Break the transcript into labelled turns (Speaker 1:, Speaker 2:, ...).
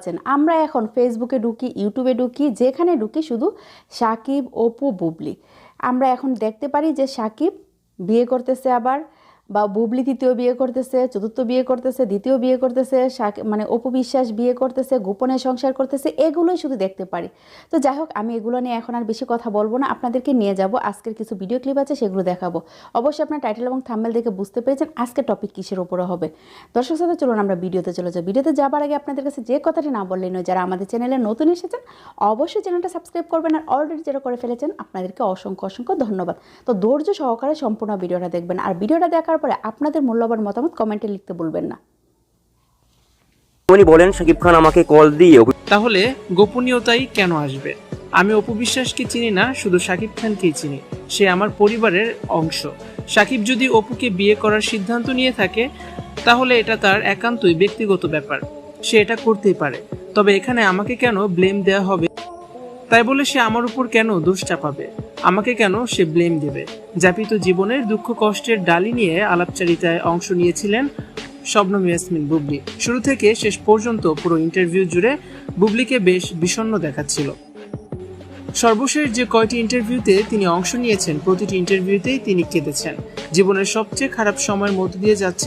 Speaker 1: আছেন আমরা এখন ফেসবুকে ঢুকি ইউটিউবে ঢুকি, যেখানে ঢুকি শুধু সাকিব, অপু, বুবলি। আমরা এখন দেখতে পারি যে সাকিব বিয়ে করতেছে আবার। বা বুবলি তৃতীয় বিয়ে করতেছে, চতুর্থ বিয়ে করতেছে, দ্বিতীয় বিয়ে করতেছে মানে অপু বিশ্বাস বিয়ে করতেছে, গোপনে সংসার করতেছে, এগুলোই শুধু দেখতে পারি। তো যাই হোক, আমি এগুলো নিয়ে এখন আর বেশি কথা বলব না, আপনাদেরকে নিয়ে যাব। আজকের কিছু ভিডিও ক্লিপ আছে, সেগুলো দেখাবো। অবশ্যই আপনার টাইটেল এবং থাম্বেল দেখে বুঝতে পেরেছেন আজকের টপিক কিসের উপরে হবে। দর্শক সাথে চলুন আমরা ভিডিওতে চলে যাই। ভিডিওতে যাবার আগে আপনাদের কাছে যে কথাটি না বললেই নয়, যারা আমাদের চ্যানেলে নতুন এসেছেন, অবশ্যই চ্যানেলটা সাবস্ক্রাইব করবেন আর অলরেডি যারা করে ফেলেছেন, আপনাদেরকে অসংখ্য অসংখ্য ধন্যবাদ। তো ধৈর্য সহকারে সম্পূর্ণ ভিডিওটা দেখবেন। আর ভিডিওটা দেখার পরে আপনাদের মূল্যবান মতামত কমেন্টে লিখতে ভুলবেন না।
Speaker 2: উনি বলেন শাকিব খান আমাকে কল দিয়ে
Speaker 3: তাহলে গোপনীয়তাই কেন আসবে? আমি অপু বিশ্বাসকে চিনি না শুধু শাকিব খানকেই চিনি। সে আমার পরিবারের অংশ। শাকিব যদি অপুকে বিয়ে করার সিদ্ধান্ত নিয়ে থাকে তাহলে এটা তার একান্তই ব্যক্তিগত ব্যাপার। সে এটা করতেই পারে। তবে এখানে আমাকে কেন ব্লেম দেওয়া হবে? তাই বলে সে আমার উপর কেন দোষ চাপাবে? আমাকে কেন সে ব্লেম দেবে? যাপিত জীবনের দুঃখ কষ্টের ডালি নিয়ে আলাপচারিতায় অংশ নিয়েছিলেন শবনম ইয়াসমিন বুবলি। শুরু থেকে শেষ পর্যন্ত পুরো ইন্টারভিউ জুড়ে বুবলিকে বেশ বিষণ্ণ দেখাচ্ছিল। সর্বশেষ যে কয়টি ইন্টারভিউতে তিনি অংশ নিয়েছেন, প্রতিটি ইন্টারভিউতেই তিনি কেঁদেছেন। জীবনের সবচেয়ে খারাপ সময়ের মধ্য দিয়ে যাচ্ছেন